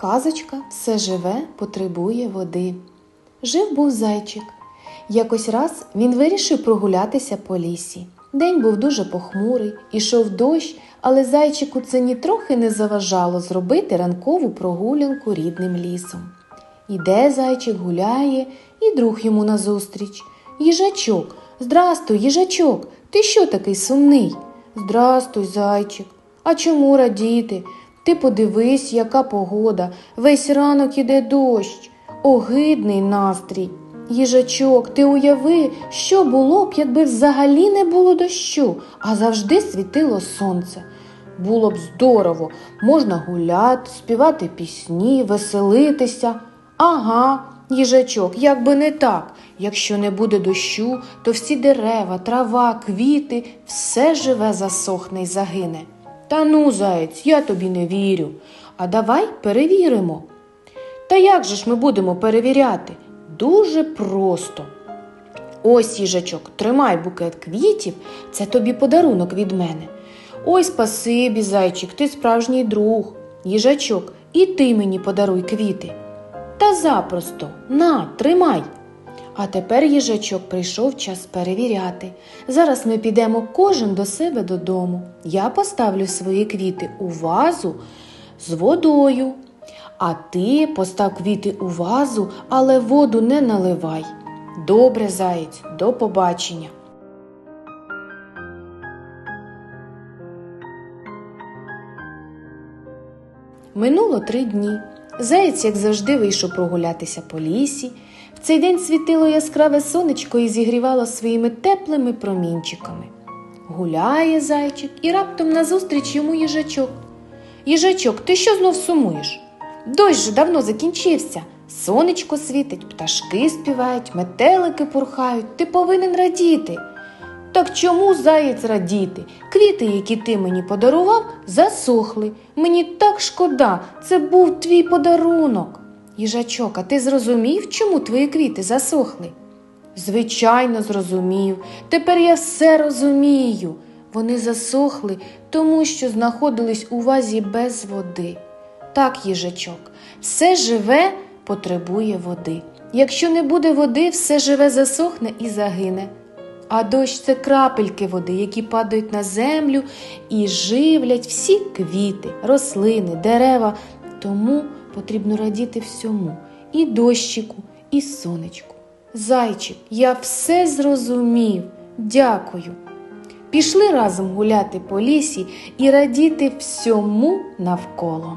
Казочка все живе, потребує води. Жив був зайчик. Якось раз він вирішив прогулятися по лісі. День був дуже похмурий, ішов дощ, але зайчику це нітрохи не заважало зробити ранкову прогулянку рідним лісом. Іде зайчик, гуляє, і друг йому назустріч. Їжачок, здрастуй, їжачок, ти що такий сумний? Здрастуй, зайчик. А чому радіти? Ти подивись, яка погода, весь ранок іде дощ, огидний настрій. Їжачок, ти уяви, що було б, якби взагалі не було дощу, а завжди світило сонце. Було б здорово, можна гуляти, співати пісні, веселитися. Ага, їжачок, як би не так. Якщо не буде дощу, то всі дерева, трава, квіти, все живе засохне й загине. Та ну, заєць, я тобі не вірю. А давай перевіримо. Та як же ж ми будемо перевіряти? Дуже просто. Ось, їжачок, тримай букет квітів, це тобі подарунок від мене. Ой, спасибі, зайчик, ти справжній друг. Їжачок, і ти мені подаруй квіти. Та запросто, на, тримай. А тепер їжачок прийшов час перевіряти. Зараз ми підемо кожен до себе додому. Я поставлю свої квіти у вазу з водою. А ти постав квіти у вазу, але воду не наливай. Добре, заєць, до побачення. Минуло три дні. Заєць, як завжди, вийшов прогулятися по лісі. В цей день світило яскраве сонечко і зігрівало своїми теплими промінчиками. Гуляє зайчик і раптом назустріч йому їжачок. Їжачок, ти що знов сумуєш? Дощ же давно закінчився. Сонечко світить, пташки співають, метелики пурхають. Ти повинен радіти. Так чому заєць радіти? Квіти, які ти мені подарував, засохли. Мені так шкода, це був твій подарунок. Їжачок, а ти зрозумів, чому твої квіти засохли? Звичайно, зрозумів. Тепер я все розумію. Вони засохли, тому що знаходились у вазі без води. Так, їжачок, все живе потребує води. Якщо не буде води, все живе засохне і загине. А дощ це крапельки води, які падають на землю і живлять всі квіти, рослини, дерева. Тому потрібно радіти всьому і дощику, і сонечку. Зайчик, я все зрозумів. Дякую. Пішли разом гуляти по лісі і радіти всьому навколо.